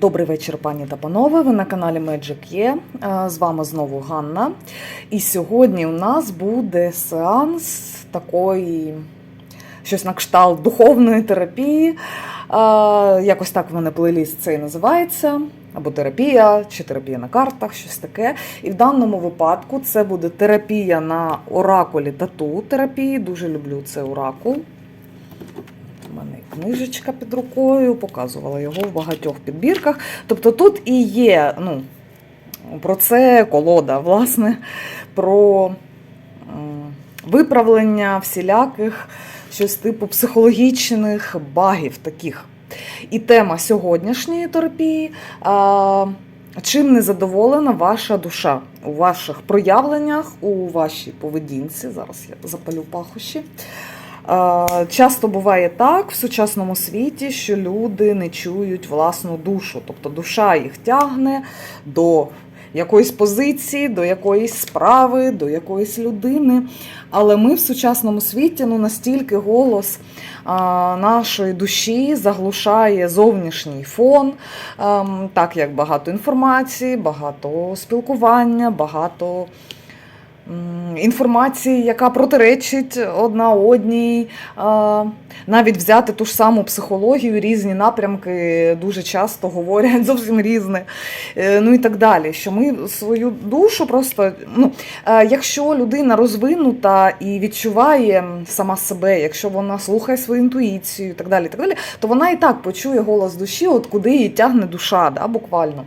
Добрий вечір, пані та панове. Ви на каналі Magic є. Е, З вами знову Ганна. І сьогодні у нас буде сеанс такої, щось на кшталт духовної терапії. Е, Якось так в мене плейліст цей називається. Або терапія, чи терапія на картах, щось таке. І в даному випадку це буде терапія на оракулі тату терапії. Дуже люблю це оракул. Книжечка під рукою, показувала його в багатьох підбірках. Тобто тут і є ну, про це колода, власне, про виправлення всіляких щось типу психологічних багів таких. І тема сьогоднішньої терапії. А, Чим не задоволена ваша душа у ваших проявленнях, у вашій поведінці? Зараз я запалю пахощі. Часто буває так в сучасному світі, що люди не чують власну душу, тобто душа їх тягне до якоїсь позиції, до якоїсь справи, до якоїсь людини. Але ми в сучасному світі ну, настільки голос а, нашої душі заглушає зовнішній фон, ем, так як багато інформації, багато спілкування, багато інформації, яка протиречить одна одній. Навіть взяти ту ж саму психологію, різні напрямки дуже часто говорять зовсім різне. Е, Ну і так далі. Що ми свою душу просто, ну, е, якщо людина розвинута і відчуває сама себе, якщо вона слухає свою інтуїцію і так далі, і так далі, то вона і так почує голос душі, от куди її тягне душа, да, буквально.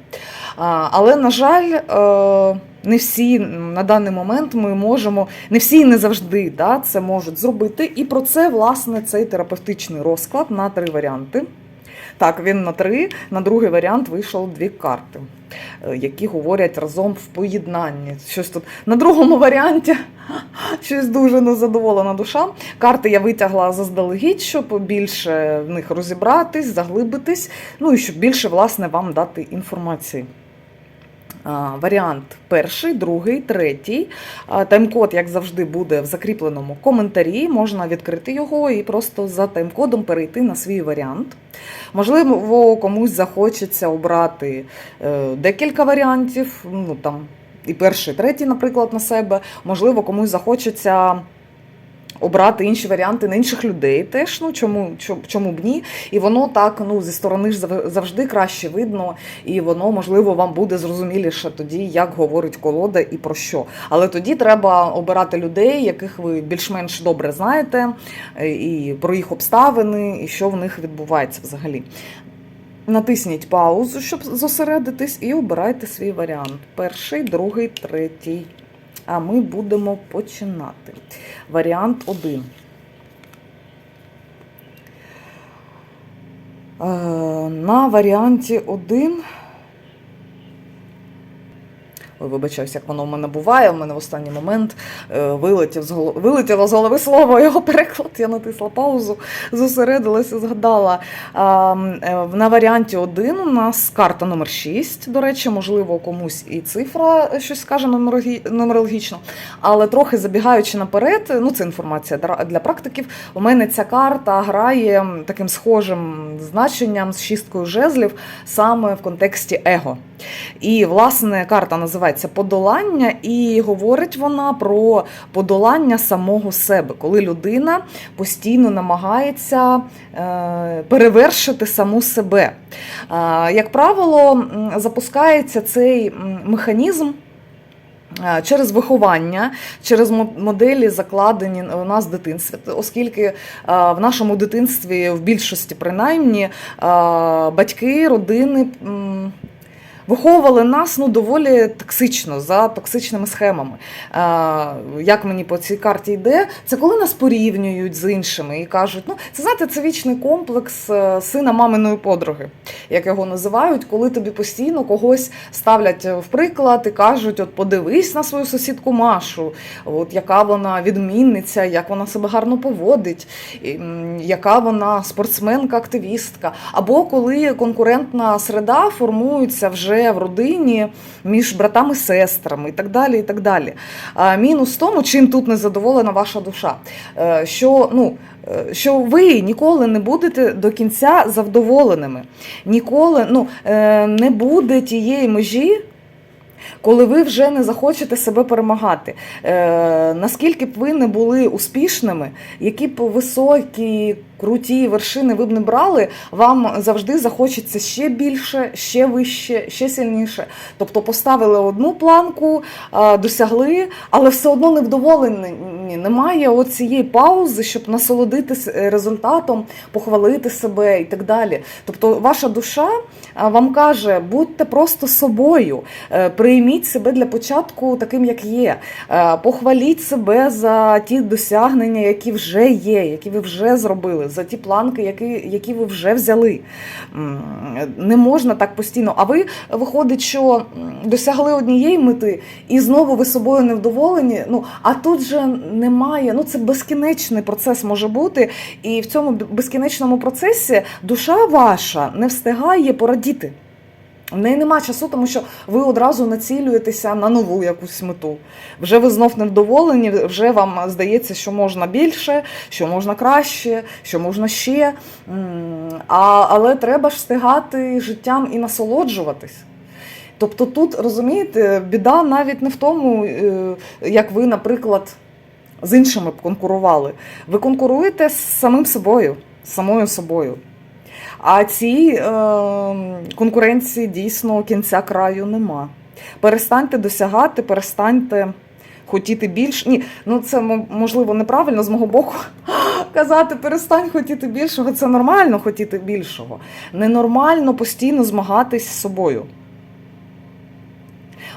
Але, на жаль, е, не всі на даний момент ми можемо, не всі і не завжди да, це можуть зробити. І про це, власне, цей терапевтичний розклад на три варіанти. Так, він на три, на другий варіант вийшов дві карти, е, які говорять разом в поєднанні. Щось тут на другому варіанті щось дуже незадоволена душа. Карти я витягла заздалегідь, щоб більше в них розібратись, заглибитись, ну і щоб більше власне вам дати інформації. Варіант перший, другий, третій. Тайм-код, як завжди, буде в закріпленому коментарі. Можна відкрити його і просто за тайм-кодом перейти на свій варіант. Можливо, комусь захочеться обрати е, декілька варіантів. Ну, там, і перший, третій, наприклад, на себе. Можливо, комусь захочеться обрати інші варіанти на інших людей теж. Ну чому, чому, б ні? І воно так ну зі сторони ж завжди краще видно, і воно можливо вам буде зрозуміліше тоді, як говорить колода і про що. Але тоді треба обирати людей, яких ви більш-менш добре знаєте, е, і про їх обставини, і що в них відбувається взагалі. Натисніть паузу, щоб зосередитись, і обирайте свій варіант. Перший, другий, третій. А ми будемо починати. Варіант 1. Е, На варіанті 1. Вибачаюсь, як воно в мене буває. У мене в останній момент е, вилетів з голови, вилетіло з голови слово, його переклад. Я натисла паузу, зосередилася, згадала. Е, На варіанті 1 у нас карта номер 6. До речі, можливо, комусь і цифра щось скаже нумерологічно. Але трохи забігаючи наперед, ну це інформація для практиків. У мене ця карта грає таким схожим значенням з шісткою жезлів саме в контексті его. І, власне, карта називається Подолання, і говорить вона про подолання самого себе, коли людина постійно намагається е, перевершити саму себе. Е, як правило, запускається цей механізм. е, Через виховання, через моделі, закладені у нас в дитинстві, оскільки в нашому дитинстві, в більшості принаймні, батьки, родини виховували нас ну, доволі токсично, за токсичними схемами. Як мені по цій карті йде, це коли нас порівнюють з іншими і кажуть, ну це знаєте, це вічний комплекс е, сина маминої подруги, як його називають, коли тобі постійно когось ставлять в приклад і кажуть: от подивись на свою сусідку Машу, от яка вона відмінниця, як вона себе гарно поводить, яка вона спортсменка, активістка. Або коли конкурентна среда формується вже вже в родині між братами сестрами і так далі. і так далі. А мінус в тому, чим тут не задоволена ваша душа, е, що ну. е, Що ви ніколи не будете до кінця завдоволеними, ніколи ну, е, не буде тієї межі, коли ви вже не захочете себе перемагати. Е, наскільки б ви не були успішними, які б високі, круті вершини ви б не брали, вам завжди захочеться ще більше, ще вище, ще сильніше. Тобто поставили одну планку, досягли, але все одно невдоволені. Немає от цієї паузи, щоб насолодитись е, результатом, похвалити себе і так далі. Тобто, ваша душа вам каже, будьте просто собою, е, прийміть себе для початку таким, як є. Е, Похваліть себе за ті досягнення, які вже є, які ви вже зробили, за ті планки, які, які ви вже взяли. Не можна так постійно. А ви виходить, що досягли однієї мети, і знову ви собою невдоволені. Ну а тут же немає. Ну це безкінечний процес може бути, і в цьому безкінечному процесі душа ваша не встигає порадіти. В неї нема часу, тому що ви одразу націлюєтеся на нову якусь мету. Вже ви знов невдоволені, вже вам здається, що можна більше, що можна краще, що можна ще. А, але треба ж встигати життям і насолоджуватись. Тобто тут, розумієте, біда навіть не в тому, е, як ви, наприклад, з іншими б конкурували. Ви конкуруєте з самим собою, з самою собою. А цій е, конкуренції дійсно кінця краю нема. Перестаньте досягати, перестаньте хотіти більше. Ні, ну це можливо неправильно з мого боку казати, перестань хотіти більшого. Це нормально хотіти більшого. Ненормально постійно змагатись з собою.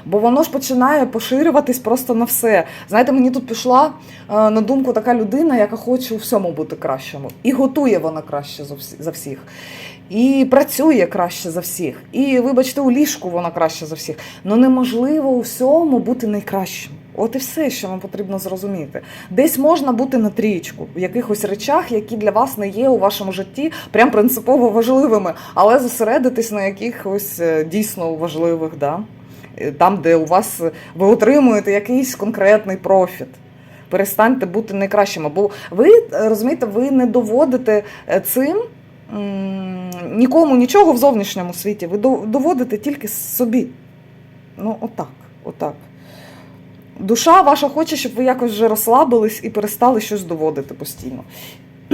Бо воно ж починає поширюватись просто на все. Знаєте, мені тут пішла е, на думку така людина, яка хоче у всьому бути кращому. І готує вона краще за всіх. І працює краще за всіх. І, вибачте, у ліжку вона краще за всіх. Ну неможливо у всьому бути найкращим. От і все, що вам потрібно зрозуміти. Десь можна бути на трієчку в якихось речах, які для вас не є у вашому житті прям принципово важливими, але зосередитись на якихось е, дійсно важливих, да? Е, там, де у вас е, ви отримуєте якийсь конкретний профіт. Перестаньте бути найкращими. Бо ви е, розумієте, ви не доводите цим нікому нічого в зовнішньому світі. Ви доводите тільки собі. Ну, отак, отак. Душа ваша хоче, щоб ви якось вже розслабились і перестали щось доводити постійно.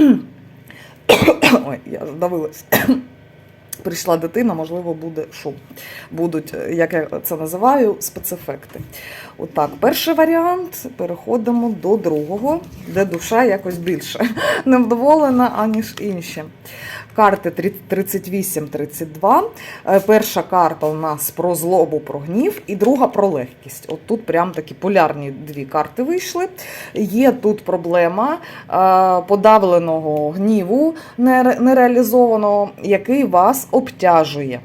Ой, я здавилась. Прийшла дитина, можливо, буде шум. Будуть, як я це називаю, спецефекти. Отак, перший варіант. Переходимо до другого, де душа якось більше невдоволена, аніж інші. Карти 38-32. Е, Перша карта у нас про злобу, про гнів, і друга про легкість. От тут прям такі полярні дві карти вийшли. Є тут проблема е, подавленого гніву нереалізованого, який вас обтяжує.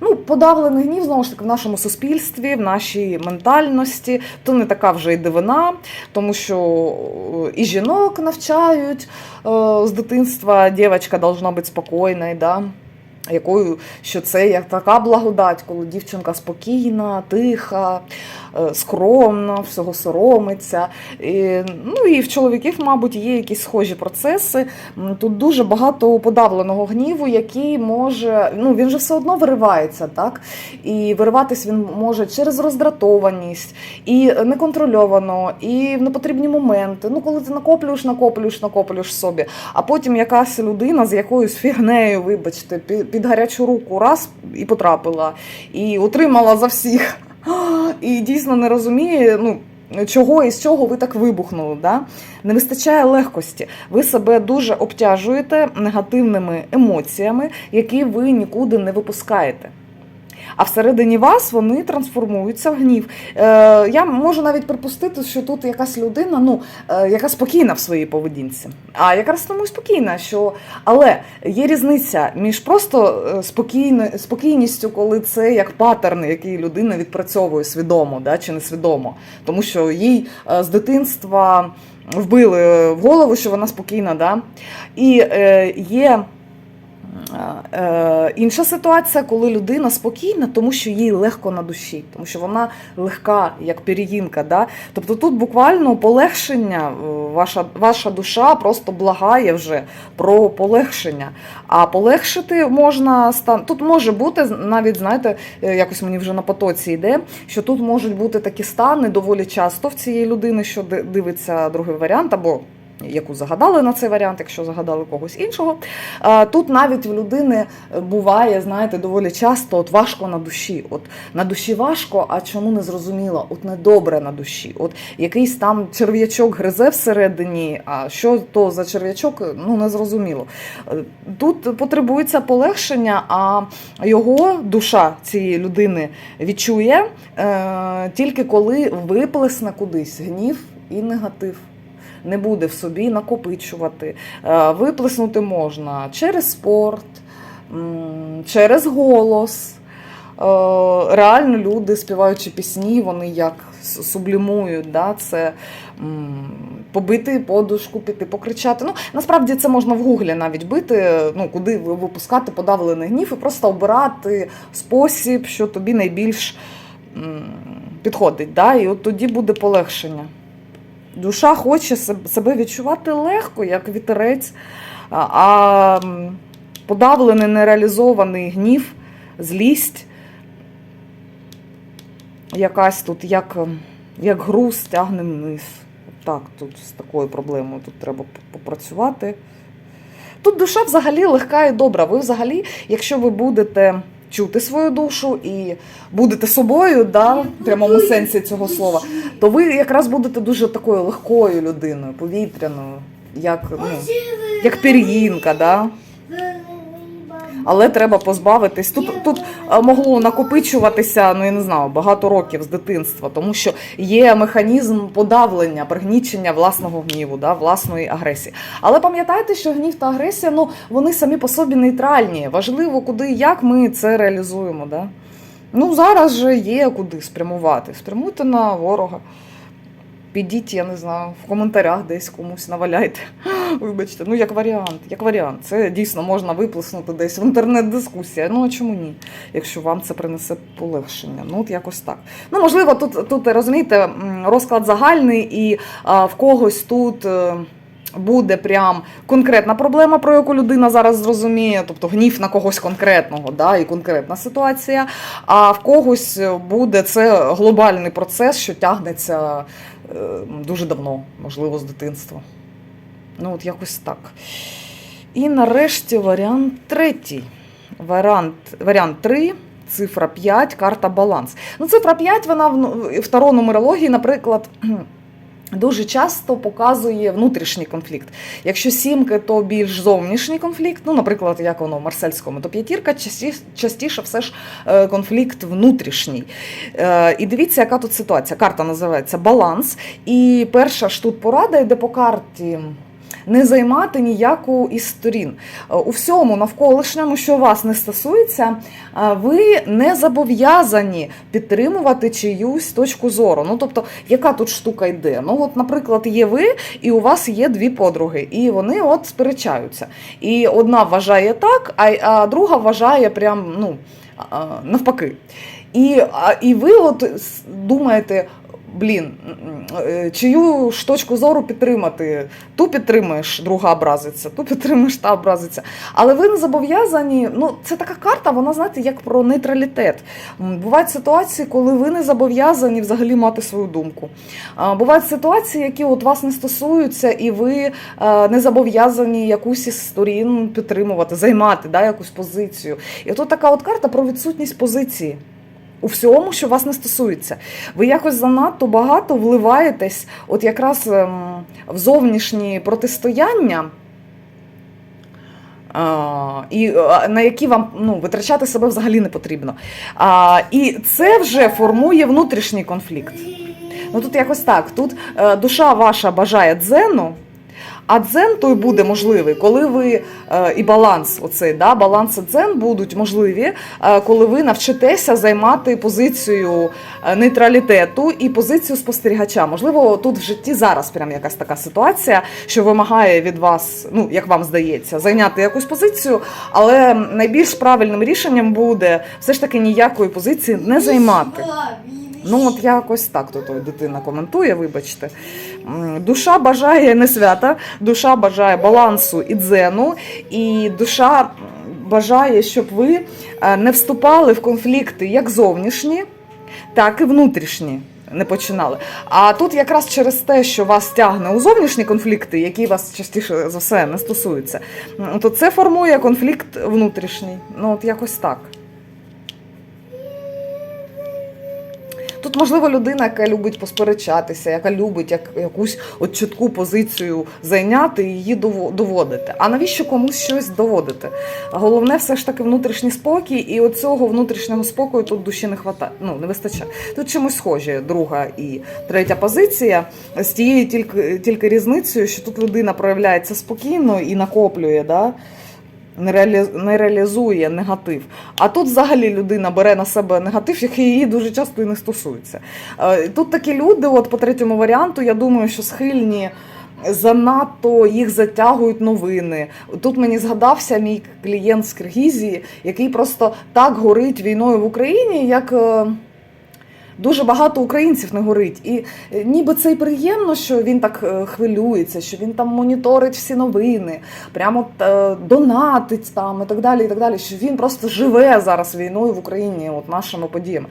Ну, подавлений гнів, знову ж таки, в нашому суспільстві, в нашій ментальності, то не така вже й дивина, тому що е, і жінок навчають е, з дитинства, дівчинка должна бути спокійною, да? якою, що це як така благодать, коли дівчинка спокійна, тиха, е, скромна, всього соромиться. І, ну і в чоловіків, мабуть, є якісь схожі процеси. Тут дуже багато подавленого гніву, який може, ну він же все одно виривається, так? І вириватись він може через роздратованість, і неконтрольовано, і в непотрібні моменти. Ну, коли ти накоплюєш, накоплюєш, накоплюєш собі, а потім якась людина з якоюсь фігнею, вибачте, під гарячу руку раз і потрапила, і отримала за всіх. І дійсно не розуміє, ну. Чого і з чого ви так вибухнули? Да? Не вистачає легкості. Ви себе дуже обтяжуєте негативними емоціями, які ви нікуди не випускаєте. А всередині вас вони трансформуються в гнів. Е, я можу навіть припустити, що тут якась людина, ну, е, яка спокійна в своїй поведінці. А якраз тому і спокійна, що. Але є різниця між просто е, спокійно, спокійністю, коли це як паттерн, який людина відпрацьовує свідомо да, чи несвідомо. Тому що їй е, з дитинства вбили в голову, що вона спокійна. Да? І е, є інша ситуація, коли людина спокійна, тому що їй легко на душі, тому що вона легка, як пір'їнка. Да? Тобто тут буквально полегшення, е, ваша, ваша душа просто благає вже про полегшення. А полегшити можна стан. Тут може бути навіть, знаєте, е, якось мені вже на потоці йде, що тут можуть бути такі стани доволі часто в цієї людини, що дивиться другий варіант, або яку загадали на цей варіант, якщо загадали когось іншого. Тут навіть в людини буває, знаєте, доволі часто от важко на душі. От на душі важко, а чому не зрозуміло? От недобре на душі. От якийсь там черв'ячок гризе всередині, а що то за черв'ячок, ну не зрозуміло. Тут потребується полегшення, а його душа цієї людини відчує е, тільки коли виплесне кудись гнів і негатив. Не буде в собі накопичувати. Е, Виплеснути можна через спорт, через голос. Е, Реально люди, співаючи пісні, вони як сублімують. Да? Це побити подушку, піти покричати. Ну, насправді це можна в гуглі навіть бити, ну, куди випускати подавлений гнів і просто обирати спосіб, що тобі найбільш підходить. Да? І от тоді буде полегшення. Душа хоче себе відчувати легко, як вітерець, а- подавлений, нереалізований гнів, злість, якась тут як, як груз тягне вниз. Так, тут з такою проблемою тут треба попрацювати. Тут душа взагалі легка і добра. Ви взагалі, якщо ви будете чути свою душу і будете собою, да, в прямому сенсі цього слова, то ви якраз будете дуже такою легкою людиною, повітряною, як, ну, як пір'їнка. Да? Але треба позбавитись. Тут, тут е, могло накопичуватися, ну я не знаю, багато років з дитинства, тому що є механізм подавлення, пригнічення власного гніву, да, власної агресії. Але пам'ятайте, що гнів та агресія, ну вони самі по собі нейтральні. Важливо, куди і як ми це реалізуємо. Да? Ну зараз же є куди спрямувати. Спрямуйте на ворога. Підіть, я не знаю, в коментарях десь комусь наваляйте. Вибачте, ну як варіант, як варіант. Це дійсно можна виплеснути десь в інтернет-дискусія. Ну а чому ні? Якщо вам це принесе полегшення. Ну, от якось так. Ну, можливо, тут, тут розумієте, розклад загальний, і а, в когось тут. Буде прям конкретна проблема, про яку людина зараз зрозуміє, тобто гнів на когось конкретного, да, і конкретна ситуація. А в когось буде це глобальний процес, що тягнеться е, дуже давно, можливо, з дитинства. Ну, от якось так. І нарешті варіант третій. Варіант, варіант 3, цифра 5, карта баланс. Ну, цифра 5, вона в, в таро нумерології, наприклад. Дуже часто показує внутрішній конфлікт. Якщо сімки, то більш зовнішній конфлікт. Ну, наприклад, як воно в марсельському, то п'ятірка частіше, все ж е, конфлікт внутрішній. Е, І дивіться, яка тут ситуація. Карта називається баланс. І перша ж тут порада йде по карті. Не займати ніяку із сторін. Е, У всьому навколишньому, що вас не стосується, е, ви не зобов'язані підтримувати чиюсь точку зору. Ну, тобто, яка тут штука йде? Ну, от, наприклад, є ви, і у вас є дві подруги, і вони от сперечаються. І одна вважає так, а, друга вважає прям ну, навпаки. І, і ви от думаєте. Блін, е, чию ж точку зору підтримати? Ту підтримуєш, друга образиться, ту підтримуєш, та образиться. Але ви не зобов'язані. Ну, це така карта, вона знаєте, як про нейтралітет. Бувають ситуації, коли ви не зобов'язані взагалі мати свою думку. Бувають ситуації, які от вас не стосуються, і ви е, не зобов'язані якусь із сторін підтримувати, займати да, якусь позицію. І тут така от карта про відсутність позиції. У всьому, що вас не стосується. Ви якось занадто багато вливаєтесь, от якраз ем, в зовнішні протистояння, а, і а, на які вам ну, витрачати себе взагалі не потрібно. А, і це вже формує внутрішній конфлікт. Ну тут якось так. Тут е, душа ваша бажає дзену, А дзен той буде можливий, коли ви е, і баланс, оцей да, баланс і дзен будуть можливі, е, коли ви навчитеся займати позицію е, нейтралітету і позицію спостерігача. Можливо, тут в житті зараз прям якась така ситуація, що вимагає від вас, ну як вам здається, зайняти якусь позицію, але найбільш правильним рішенням буде все ж таки ніякої позиції не займати. Ну, от якось так тут дитина коментує, вибачте. Душа бажає не свята, душа бажає балансу і дзену, і душа бажає, щоб ви е, не вступали в конфлікти як зовнішні, так і внутрішні. Не починали. А тут якраз через те, що вас тягне у зовнішні конфлікти, які вас частіше за все не стосуються, то це формує конфлікт внутрішній. Ну, от якось так. Тут, можливо, людина, яка любить посперечатися, яка любить як, якусь от чітку позицію зайняти і її доводити. А навіщо комусь щось доводити? Головне все ж таки внутрішній спокій, і оцього внутрішнього спокою тут душі не хватає. Ну, не вистачає. Тут чимось схожі друга і третя позиція з тією тільки, тільки різницею, що тут людина проявляється спокійно і накоплює. Да? Не, реалі... реалізує негатив. А тут взагалі людина бере на себе негатив, який її дуже часто і не стосується. Е, Тут такі люди, от по третьому варіанту, я думаю, що схильні. Занадто їх затягують новини. Тут мені згадався мій клієнт з Киргізії, який просто так горить війною в Україні, як е, дуже багато українців не горить. І е, ніби це й приємно, що він так е, хвилюється, що він там моніторить всі новини, прямо е, донатить там і так далі. І так далі. Що він просто живе зараз війною в Україні, от нашими подіями.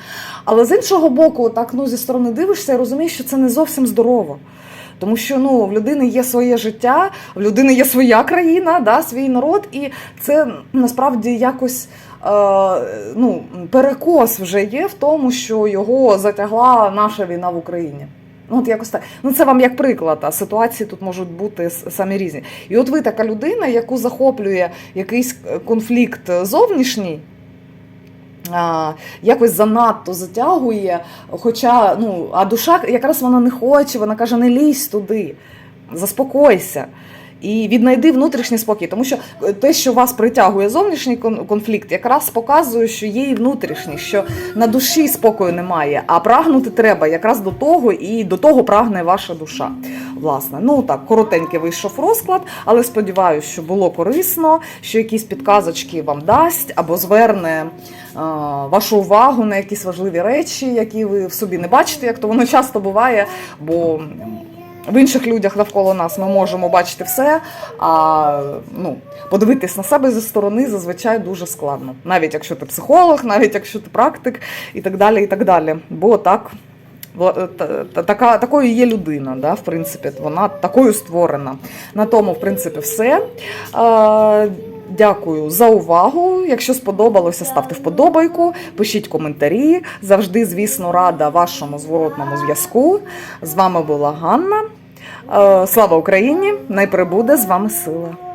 Але з іншого боку, так ну зі сторони дивишся і розумієш, що це не зовсім здорово. Тому що ну в людини є своє життя, в людини є своя країна, да, свій народ, і це насправді якось е, ну, перекос вже є в тому, що його затягла наша війна в Україні. Ну, от якось так. Ну, це вам як приклад, а ситуації тут можуть бути самі різні. І от ви така людина, яку захоплює якийсь е, конфлікт зовнішній. Якось занадто затягує, хоча ну, а душа якраз вона не хоче, вона каже, не лізь туди, заспокойся. І віднайди внутрішній спокій, тому що те, що вас притягує зовнішній конфлікт, якраз показує, що є і внутрішній, що на душі спокою немає, а прагнути треба якраз до того, і до того прагне ваша душа. Власне, ну так, коротенький вийшов розклад, але сподіваюся, що було корисно, що якісь підказочки вам дасть або зверне вашу увагу на якісь важливі речі, які ви в собі не бачите, як то воно часто буває, бо в інших людях навколо нас ми можемо бачити все, а ну, подивитись на себе зі сторони зазвичай дуже складно. Навіть якщо ти психолог, навіть якщо ти практик і так далі. і так далі. Бо так. та- Така, такою є людина, да, в принципі, вона такою створена. На тому, в принципі, все. Дякую за увагу. Якщо сподобалося, ставте вподобайку, пишіть коментарі. Завжди, звісно, рада вашому зворотному зв'язку. З вами була Ганна. Е, Слава Україні! Найприбуде з вами сила!